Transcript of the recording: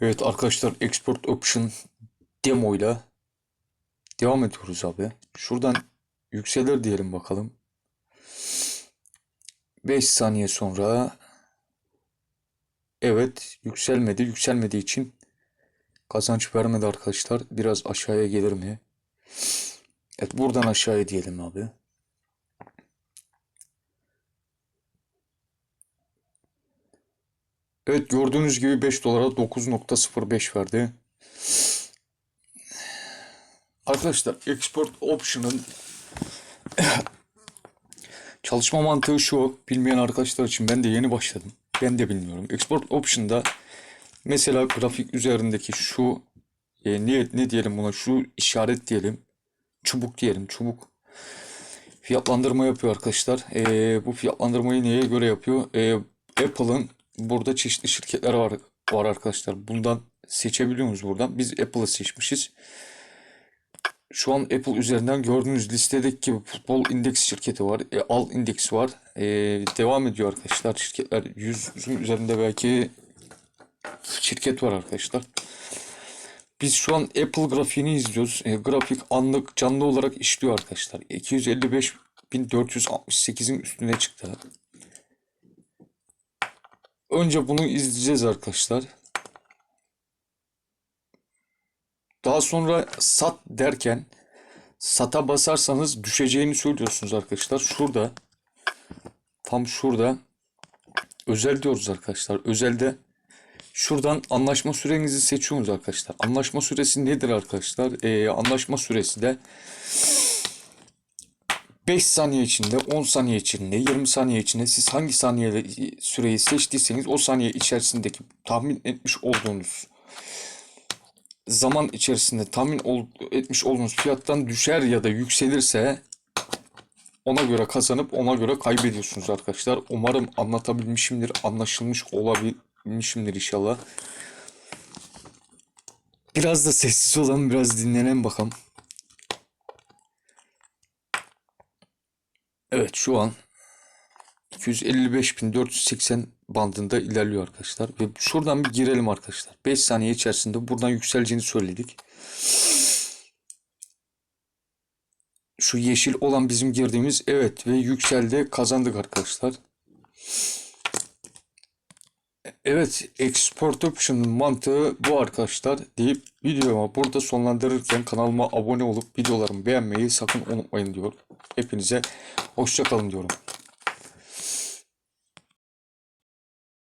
Evet arkadaşlar Export Option demo ile devam ediyoruz abi. Şuradan yükselir diyelim bakalım. 5 saniye sonra evet yükselmedi. Yükselmediği için kazanç vermedi arkadaşlar. Biraz aşağıya gelir mi? Evet buradan aşağıya diyelim abi. Evet gördüğünüz gibi 5 dolara 9.05 verdi. Arkadaşlar Export Option'ın çalışma mantığı şu. Bilmeyen arkadaşlar için ben de yeni başladım. Ben de bilmiyorum. Export Option'da mesela grafik üzerindeki şu e, ne, ne diyelim buna şu işaret diyelim. Çubuk diyelim çubuk. Fiyatlandırma yapıyor arkadaşlar. E, bu fiyatlandırmayı neye göre yapıyor? E, Apple'ın burada çeşitli şirketler var, var arkadaşlar. Bundan seçebiliyoruz buradan. Biz Apple'ı seçmişiz. Şu an Apple üzerinden gördüğünüz listedeki gibi futbol indeks şirketi var. E, Al indeks var. E, devam ediyor arkadaşlar. Şirketler yüzün üzerinde belki şirket var arkadaşlar. Biz şu an Apple grafiğini izliyoruz. E, grafik anlık canlı olarak işliyor arkadaşlar. 255.468'in üstüne çıktı. Önce bunu izleyeceğiz arkadaşlar. Daha sonra sat derken sata basarsanız düşeceğini söylüyorsunuz arkadaşlar. Şurada tam şurada özel diyoruz arkadaşlar. Özelde şuradan anlaşma sürenizi seçiyorsunuz arkadaşlar. Anlaşma süresi nedir arkadaşlar? Ee, anlaşma süresi de 5 saniye içinde, 10 saniye içinde, 20 saniye içinde siz hangi saniye süreyi seçtiyseniz o saniye içerisindeki tahmin etmiş olduğunuz zaman içerisinde tahmin ol- etmiş olduğunuz fiyattan düşer ya da yükselirse ona göre kazanıp ona göre kaybediyorsunuz arkadaşlar. Umarım anlatabilmişimdir, anlaşılmış olabilmişimdir inşallah. Biraz da sessiz olan, biraz dinlenen bakalım. Evet şu an 255.480 bandında ilerliyor arkadaşlar. Ve şuradan bir girelim arkadaşlar. 5 saniye içerisinde buradan yükseleceğini söyledik. Şu yeşil olan bizim girdiğimiz evet ve yükseldi kazandık arkadaşlar. Evet Export Option'ın mantığı bu arkadaşlar deyip videomu burada sonlandırırken kanalıma abone olup videolarımı beğenmeyi sakın unutmayın diyor. Hepinize hoşça kalın diyorum.